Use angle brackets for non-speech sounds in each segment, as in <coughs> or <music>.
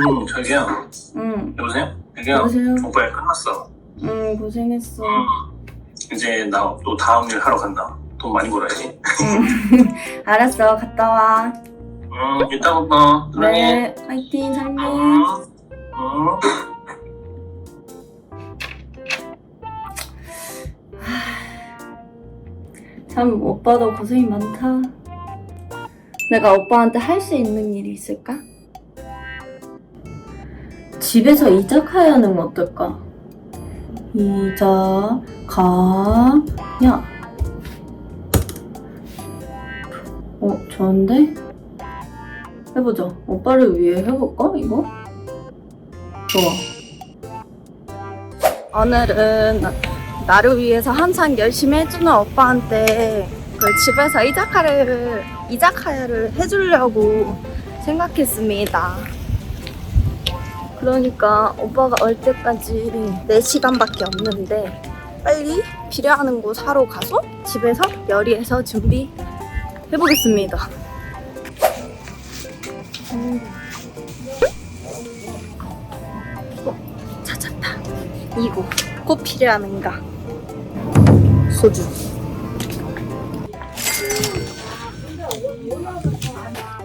응, 자기야. 응, 여보세요? 자기야. 여보세요? 오빠 일 끝났어. 응, 고생했어. 응. 이제 나 또 다음 일 하러 간다. 돈 많이 벌어야지. 응. <laughs> 알았어, 갔다 와. 응, 이따 봐. 사랑해. 네, 화이팅, 사랑해. 응. 응. 참, 오빠도 고생이 많다. 내가 오빠한테 할 수 있는 일이 있을까? 집에서 이자카야는 어떨까? 이자카야. 어, 좋은데? 해보자. 오빠를 위해 해볼까, 이거? 좋아. 오늘은 나를 위해서 항상 열심히 해주는 오빠한테 그 집에서 이자카야를 이자카야를 해주려고 생각했습니다. 그러니까 오빠가 올 때까지 4시간밖에 없는데 빨리 필요한 거 사러 가서 집에서 요리해서 준비해보겠습니다. 어, 찾았다. 이거 꼭 필요한가? 소주.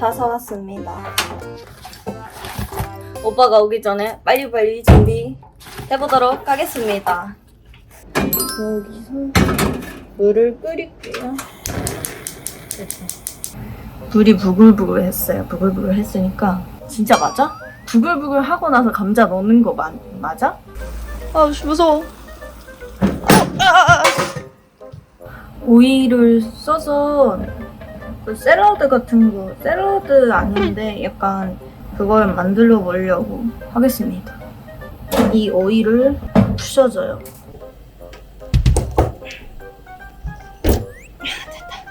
다 사왔습니다. 오빠가 오기 전에 빨리빨리 준비해보도록 하겠습니다. 여기서 물을 끓일게요. 물이 부글부글 했어요. 부글부글 했으니까 진짜 맞아? 부글부글 하고 나서 감자 넣는 거 마, 맞아? 아 무서워. 오이를 써서 그 샐러드 같은 거 샐러드 아닌데 약간 그걸 만들어 보려고 하겠습니다. 이 오이를 부셔줘요. 됐다.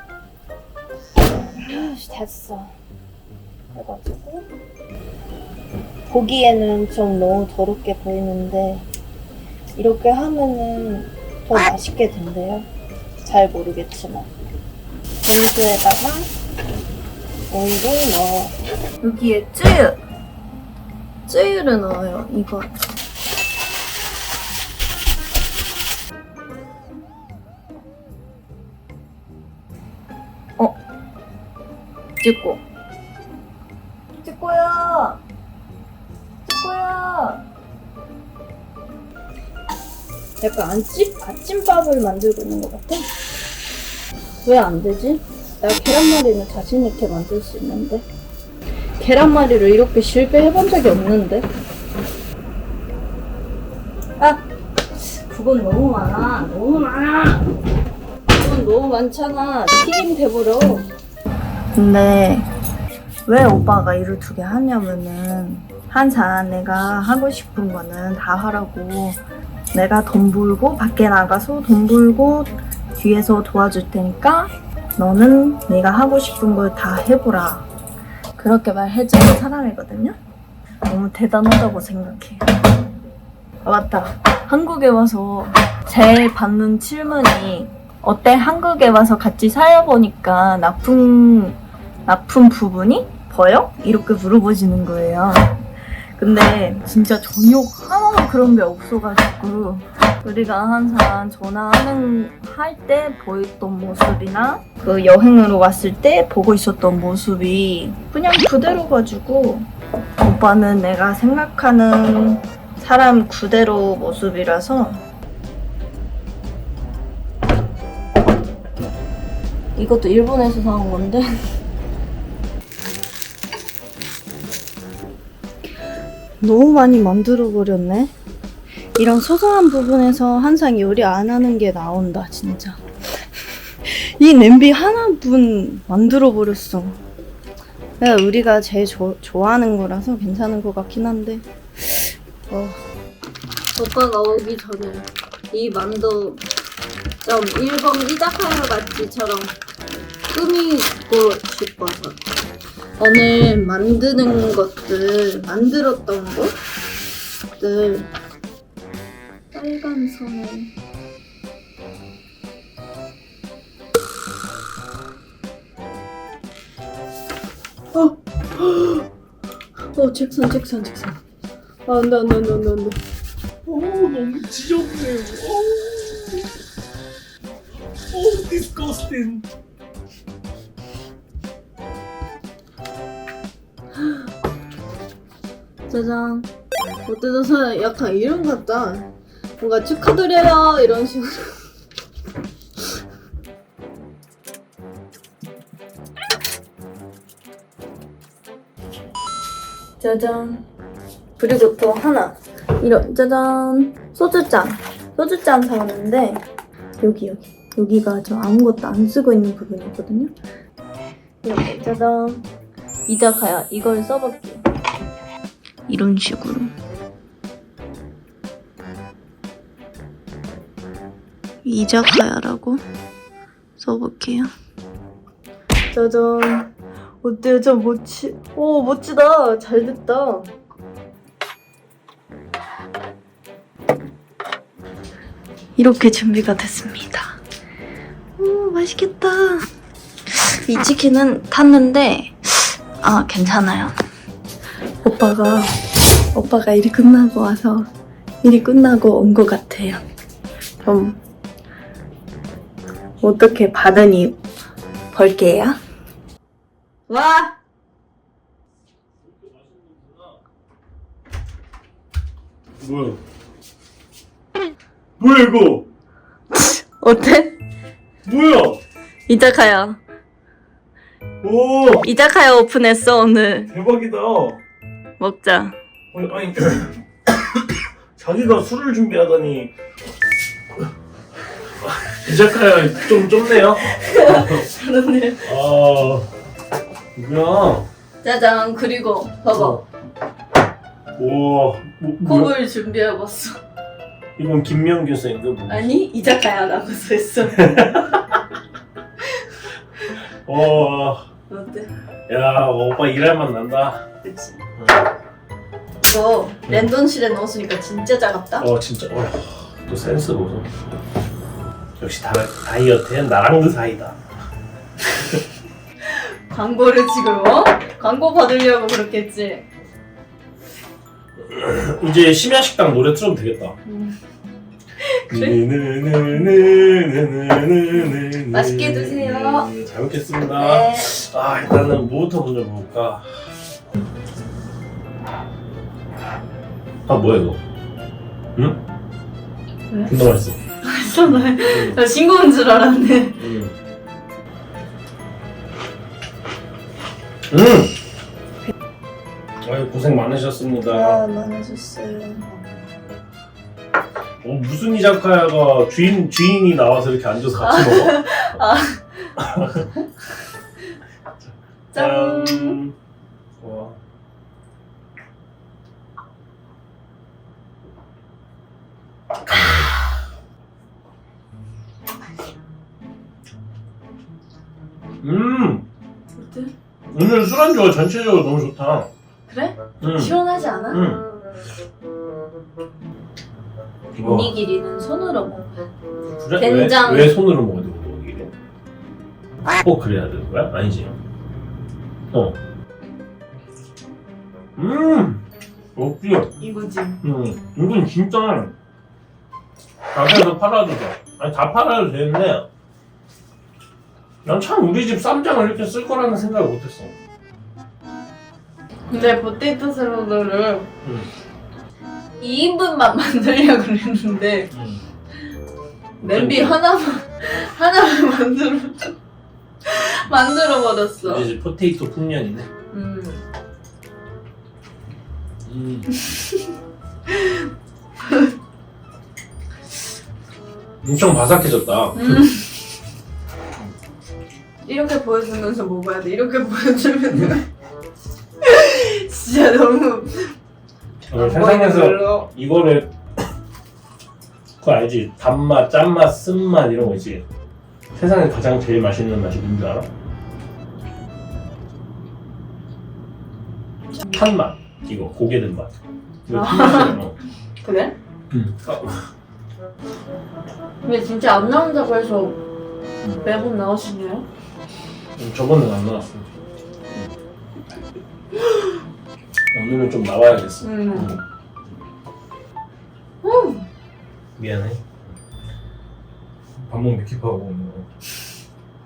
됐어. 해가지고 보기에는 좀 너무 더럽게 보이는데 이렇게 하면은 더 맛있게 된대요. 잘 모르겠지만. 전수에다가 오이를 넣어. 여기에 쯔유! 쯔유를 넣어요, 이거. 어? 찍고. 찍고요! 찍고요! 약간 안찜, 아침밥을 만들고 있는 것 같아. 왜 안 되지? 나 계란말이는 자신 있게 만들 수 있는데. 계란말이를 이렇게 실패해본 적이 없는데. 아! 그건 너무 많아. 너무 많아! 그건 너무 많잖아. 튀김 돼버려. 근데, 왜 오빠가 일을 두 개 하냐면은, 항상 내가 하고 싶은 거는 다 하라고 내가 돈 벌고 밖에 나가서 돈 벌고 뒤에서 도와줄 테니까 너는 내가 하고 싶은 걸 다 해보라. 그렇게 말해주는 사람이거든요. 너무 대단하다고 생각해. 아, 맞다. 한국에 와서 제일 받는 질문이 어때? 한국에 와서 같이 살아보니까 나쁜 나쁜 부분이 보여? 이렇게 물어보시는 거예요. 근데 진짜 전혀 하나도 그런 게 없어가지고 우리가 항상 전화하는 할 때 보였던 모습이나 그 여행으로 왔을 때 보고 있었던 모습이 그냥 그대로 가지고 오빠는 내가 생각하는 사람 그대로 모습이라서 이것도 일본에서 사온 건데 너무 많이 만들어 버렸네. 이런 소소한 부분에서 항상 요리 안 하는 게 나온다, 진짜. <laughs> 이 냄비 하나분 만들어 버렸어. 우리가 제일 조, 좋아하는 거라서 괜찮은 것 같긴 한데. 어. 오빠가 오기 전에 이 만두 좀 일본 이자카야 같이처럼 꾸미고 싶어서. 오늘 만드는 것들, 만들었던 것들, 빨간 선을. 어! 어 책상 책상 책상. 아, 안 돼 안 돼 안 돼 안 돼 안돼. 오 너무 지저분해. 오, 오 디스커스팅. 짜잔. 어때서 약간 이름 같다. 뭔가 축하드려요 이런 식으로. 짜잔. 그리고 또 하나. 이런 짜잔. 소주잔. 소주잔 사왔는데 여기 여기 여기가 저 아무것도 안 쓰고 있는 부분이거든요. 이렇게 짜잔. 이자카야 이걸 써볼게요. 이런 식으로. 이자카야라고 써볼게요. 짜잔. 어때요? 저 멋지. 오 멋지다. 잘 됐다. 이렇게 준비가 됐습니다. 오 맛있겠다. 이 치킨은 탔는데 아 괜찮아요. 오빠가 오빠가 일이 끝나고 와서 일이 끝나고 온 것 같아요. 그럼 어떻게 받으니 벌게요? 와 뭐야? 뭐야 이거? <laughs> 어때? 뭐야? 이자카야 오 이자카야 오픈했어 오늘 대박이다. 먹자. 아니, 아니 <coughs> 자기가 술을 준비하다니 이자카야 좀 좁네요. 오늘 아 뭐야? 짜잔 그리고 봐봐 와, 뭐, 뭐야? 컵을 준비해봤어. 이건 김명규 쌤인가 뭐? 아니 이자카야라고 써있어. 와, 어때? 야 오빠 일할 맛 난다. 그치. 이거 랜던실에 넣었으니까 진짜 작았다. 어 진짜 어, 또 센스 보소. 역시 다, 다이어트엔 나랑 그 사이다. 광고를 지금 어? 광고 받으려고 그렇겠지. 이제 심야식당 노래 틀어도 되겠다. 음. 맛있게 드세요. 음, 잘 먹겠습니다. 네. 아 일단은 뭐부터 먼저 먹을까? 아 뭐야 이거? 응? 왜? 존나 맛있어. 맛있어 나. 나 싱거운 줄 알았네. 음. 음. 아유 고생 많으셨습니다. 많으셨어요. 어, 무슨 이자카야가 주인 주인이 나와서 이렇게 앉아서 같이 먹어? <laughs> 짠. 짠. 와. 어때? 오늘 술안주가 전체적으로 너무 좋다. 그래? 음. 시원하지 않아? 음. 이거 오니기리는 손으로 먹어. 그래? 된장. 왜, 왜 손으로 먹어야 되고 이게? 꼭 그래야 되는 거야? 아니지. 어. 음. 역시. 이거지. 음. 이건 진짜 가게에서 팔아도 돼. 아니 다 팔아도 되는데 난 참 우리 집 쌈장을 이렇게 쓸 거라는 생각을 못했어. 근데 포테이토 샐러드를 음. 2인분만 만들려고 그랬는데 음. 냄비 하나만 하나만 <laughs> 만들어 만들어 버렸어. 우리 집 포테이토 풍년이네. 음. 음. <laughs> 엄청 바삭해졌다. 음. 이렇게 보여주면서 먹어야 돼. 이렇게 보여주면 <laughs> 진짜 너무 안 세상에서. 이거를 그거 알지? 단맛, 짠맛, 쓴맛 이런 거 있지? 세상에 가장 제일 맛있는 맛이 뭔지 알아? 탄맛 이거 고개 든 맛 이거 아. 탄맛이야 어. <laughs> 그래? 음. 어. 근데 진짜 안 나온다고 해서 매번 나오시네요. 음, 저번엔 안 나왔어 오늘은 좀 나와야겠어. 음. 응. 미안해. 밥 먹는 킵하고 오는 거.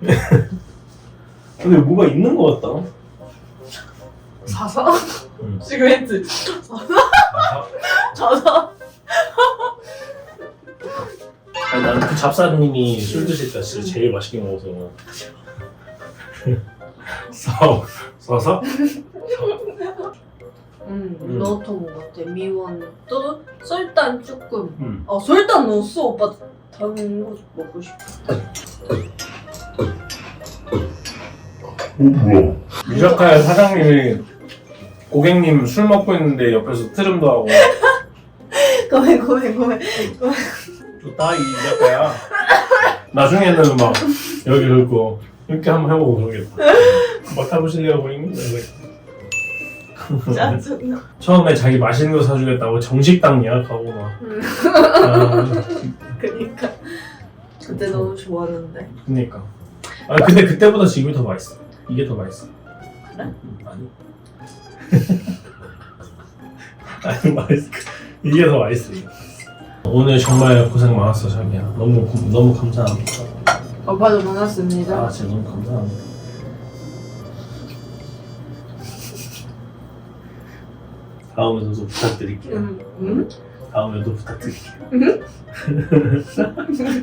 <laughs> 근데 뭐가 있는 것 같다. 사사? 응. 시그레트. 아, 사사. 아니 나는 그 잡사님이 술 드실 때 진짜 제일 맛있게 먹어서 <laughs> 서 서서 음, 음. 넣어서 먹었대. 미원 또 설탕 조금. 음. 아 설탕 넣었어 오빠. 다른 거 먹고 싶어. 유자카야 사장님이 고객님 술 먹고 있는데 옆에서 트름도 하고 고멘 고멘 고멘. 좋다 이 유자카야 나중에는 막 여기 긁고 이렇게 한번 해보고 그러겠다 맡아보실래요 고객님? 이러고. 짜증나. 처음에 자기 맛있는 거 사주겠다고 정식당 예약하고 막 음. 아, <laughs> 그니까 그때 너무 좋았는데. 그니까 아 근데 그때보다 지금이 더 맛있어 이게 더 맛있어 그래? 아니 <laughs> 아니 맛있어 이게 더 맛있어 오늘 정말 고생 많았어 자기야 너무 고- 너무 감사합니다 오빠도 만났습니다. 아 진짜 너무 감사합니다 다음에도 부탁드릴게요 음, 음? 다음에도 부탁드릴게요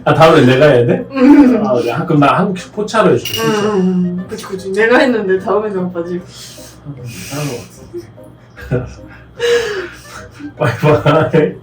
아 다음에 내가 해야 돼? 음. 아 그래 그럼 나 한국 포차로 해줄게 포차 음, 그치 그치. 내가 했는데 다음에는 오빠 지금. <laughs> 바이바이